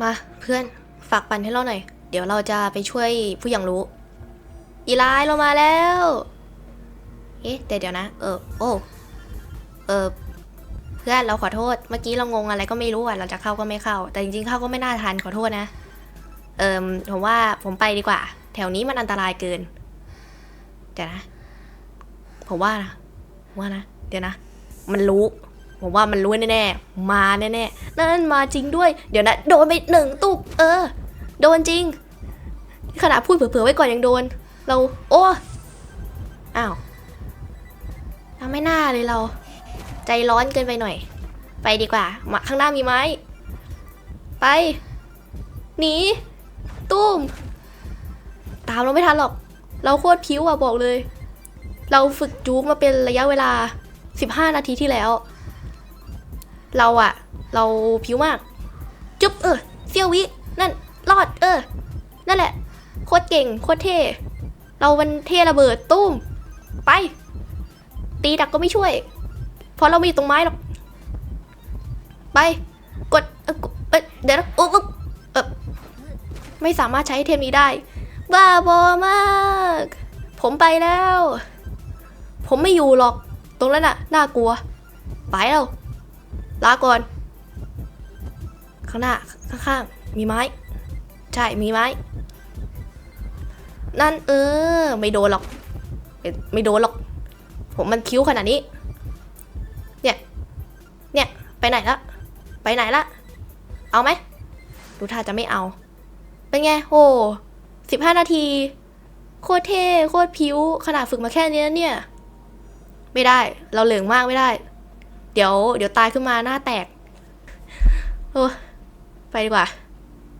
มาเพื่อนฝากปั่นให้เราหน่อย เดี๋ยวเราจะไปช่วยผู้อย่างรู้ อีไลน์เรามาแล้ว เอ๊ะแต่เดี๋ยวนะ เออโอ้เออเพื่อนเราขอโทษ เมื่อกี้เรางงอะไรก็ไม่รู้อะเราจะเข้าก็ไม่เข้า แต่จริงๆเข้าก็ไม่น่าทันขอโทษนะ เอิมผมว่าผมไปดีกว่า แถวนี้มันอันตรายเกินเดี๋ยวนะ ผมว่านะผมว่านะ เดี๋ยวนะ มันรู้ ผมว่ามันรู้แน่ๆ มาแน่ๆ นั่นมาจริงด้วย เดี๋ยวนะ โดนไปหนึ่งตุก เออ โดนจริง ขนาดพูดเผื่อๆไว้ก่อนยังโดน เรา โอ้อ้าวเราไม่น่าเลยเรา ใจร้อนเกินไปหน่อย ไปดีกว่า มาข้างหน้ามีไม้ ไป หนี ตุ้ม ตามเราไม่ทันหรอก เราโคตรพิ้วอะบอกเลย เราฝึกจู๊กมาเป็นระยะเวลา 15 นาทีที่แล้ว เราอะเราพิ้วมาก จุ๊บเออเซียววินั่นรอดเออ นั่นแหละ โคตรเก่ง โคตรเท่ เรามันเท่ระเบิดตุ้ม ไป ตีดักก็ไม่ช่วย เพราะเราไม่อยู่ตรงไม้หรอก ไป กดเออเดี๋ยวนะอุ๊บอุ๊บเออไม่สามารถใช้เทมนี้ได้ บ้าบอมาก ผมไปแล้ว ผมไม่อยู่หรอก ตรงนั้นน่ะ น่ากลัว ไปแล้ว ลาก่อน ข้างหน้า ข้างๆ มีไม้ ใช่ มีไม้ นั่นเออ ไม่โดนหรอก ไม่ไมโดนหรอก ผมมันคิ้วขนาดนี้ เนี่ย เนี่ย ไปไหนละ ไปไหนละ เอาไหม ดูท่าจะไม่เอา เป็นไง โหสิบห้านาที โคตรเท่ โคตรพิ้ว ขนาดฝึกมาแค่นี้เนี่ย ไม่ได้ เราเหลืองมากไม่ได้ เดี๋ยว เดี๋ยวตายขึ้นมาหน้าแตก โอ้ ไปดีกว่า